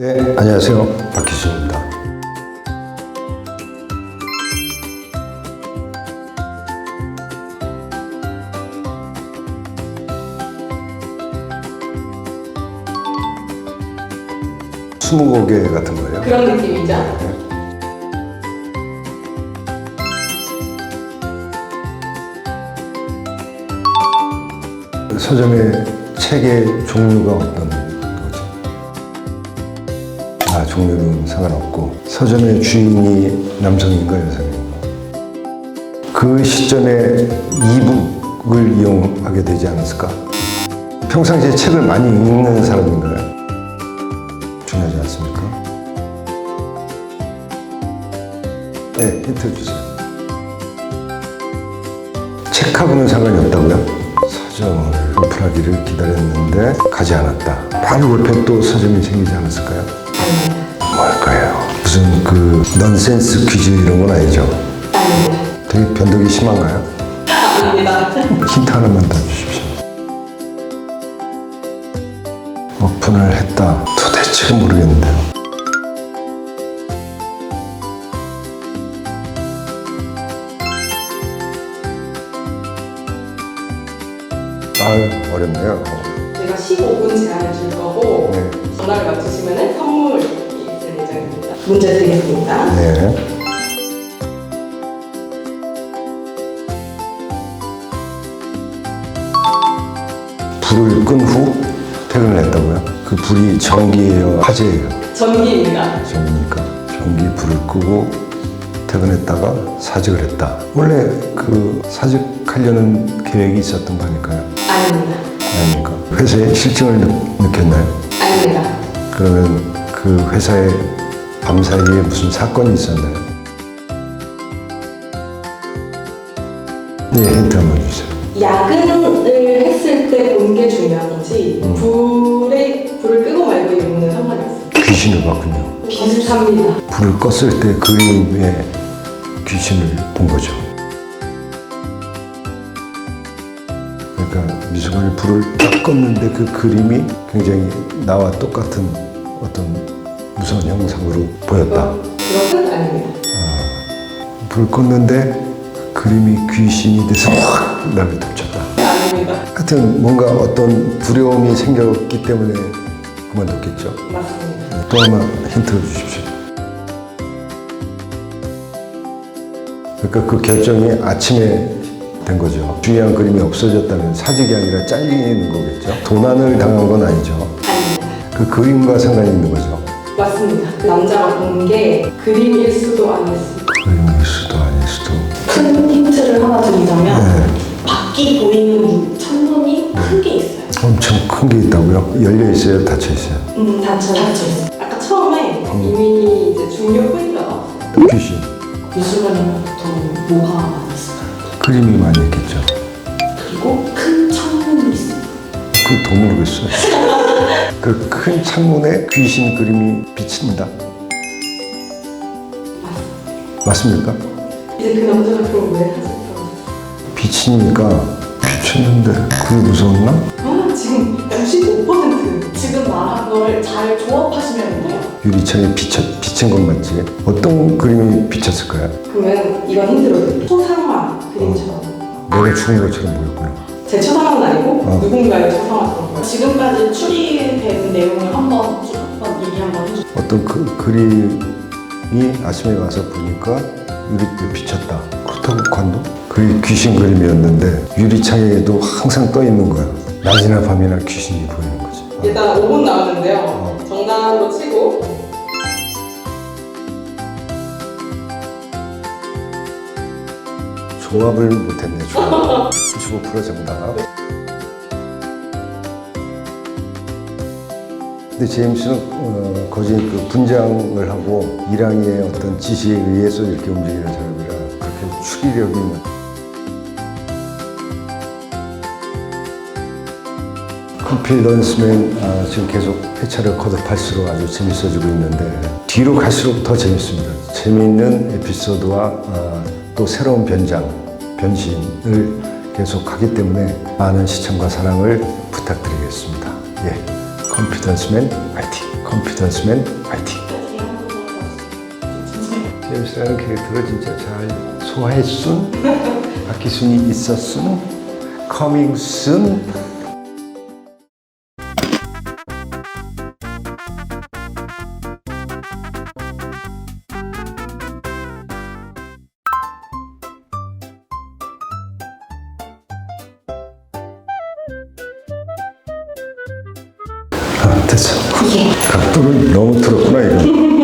네, 안녕하세요. 박희준입니다. 스무고개 같은 거예요. 그런 느낌이죠? 서점의 책의 종류가 어떤? 아, 종류는 상관없고 서점의 주인이 남성인가 여성인가? 그 시점에 이북을 이용하게 되지 않았을까? 평상시에 책을 많이 읽는 사람인가요? 중요하지 않습니까? 네, 힌트 주세요. 책하고는 상관이 없다고요? 서점을 오픈하기를 기다렸는데 가지 않았다. 바로 옆에 또 서점이 생기지 않았을까요? 아닙니다. 뭘까요? 무슨 그 넌센스 퀴즈 이런 건 아니죠? 되게 변덕이 심한가요? 아닙니다. 힌트 하나만 더 주십시오. 오픈을 했다. 도대체 모르겠는데요. 아유, 어렵네요. 제가 15분 제한을 줄 거고 네. 전화를 맞추시면 선물이 있을 예정입니다. 문제 드리겠습니다. 네. 불을 끈 후 퇴근을 했다고요? 그 불이 전기예요? 화재예요? 전기입니다. 전기니까 전기 불을 끄고 퇴근했다가 사직을 했다. 원래 그 사직하려는 계획이 있었던 거니까요. 아닙니다. 아닙니까? 회사에 실증을 느, 느꼈나요? 아닙니다. 그러면 그 회사에 밤 사이에 무슨 사건이 있었나요? 네, 힌트 한번 주세요. 야근을 했을 때 본 게 중요한 거지 음. 불에 불을 끄고 말고 이거는 상관이 없어요. 귀신을 봤군요. 비슷합니다. 불을 껐을 때 그림에 귀신을 본 거죠. 미술관에 불을 딱 껐는데 그 그림이 굉장히 나와 똑같은 어떤 무서운 형상으로 보였다. 그것은 아닙니다. 불을 껐는데 그 그림이 귀신이 돼서 확 나를 덮쳤다. 아닙니다. 하여튼 뭔가 어떤 두려움이 생겼기 때문에 그만뒀겠죠. 맞습니다. 또 하나 힌트 주십시오. 그러니까 그 결정이 아침에 된 거죠. 중요한 그림이 없어졌다면 사직이 아니라 잘리는 거겠죠. 도난을 당한 건 아니죠. 그 그림과 상관이 있는 거죠. 맞습니다. 그 남자가 본 게 그림일 수도 아닐 수도. 그림일 수도 아닐 수도. 큰 힌트를 하나 드리자면 네. 밖이 보이는 창문이 큰 게 있어요. 엄청 큰 게 있다고요? 열려 있어요? 닫혀 있어요? 음, 닫혀 닫혀 있어요. 아까 처음에 이미 이제 중요 포인트가 나왔어요. 귀신. 미술관이면 보통 뭐가 그림이 많이 있겠죠. 그리고 큰 창문이 있어요. 그더 모르겠어요. 그 큰 창문에 귀신 그림이 비친다. 맞습니까? 이제 그 남자가 그걸 왜 하셨어요? 비치니까 비쳤는데 그게 무서웠나? 아 지금 95% 지금 말한 거를 잘 조합하시면 돼요. 유리창에 비쳐, 비친 건 맞지? 어떤 그림이 비쳤을까요? 그러면 이건 힌트로. 초상화 그림처럼 내가 죽은 것처럼 보였구나. 제 초상화는 아니고 어. 누군가의 초상화처럼 보여요. 지금까지 추리된 내용을 한번 쭉 한번 얘기 한번 해주세요. 어떤 그 그림이 아침에 와서 보니까 유리에 비쳤다. 그렇다고 관도? 그게 귀신 그림이었는데 유리창에도 항상 떠 있는 거야. 낮이나 밤이나 귀신이 보이는 거지. 어. 일단 5분 남았는데요. 정답으로 치고 조합을 못했네. 조합. 95% 정답. 근데 제임스는 어, 거기 그 분장을 하고 이랑이의 어떤 지시에 의해서 이렇게 움직이는 사람이라 그렇게 추리력이 뭐- 커피 런스맨 아, 지금 계속 회차를 거듭할수록 아주 재밌어지고 있는데 뒤로 갈수록 더 재밌습니다. 재미있는 에피소드와 아, 또 새로운 변장, 변신을 계속 하기 때문에 많은 시청과 사랑을 부탁드리겠습니다. 예, 컨피던스맨 화이팅. 컨피던스맨 화이팅. 제임스라는 캐릭터가 진짜 잘 소화했순, 박기순이 있었순, 커밍 순. 아, 됐어. 각도를 너무 틀었구나, 이거.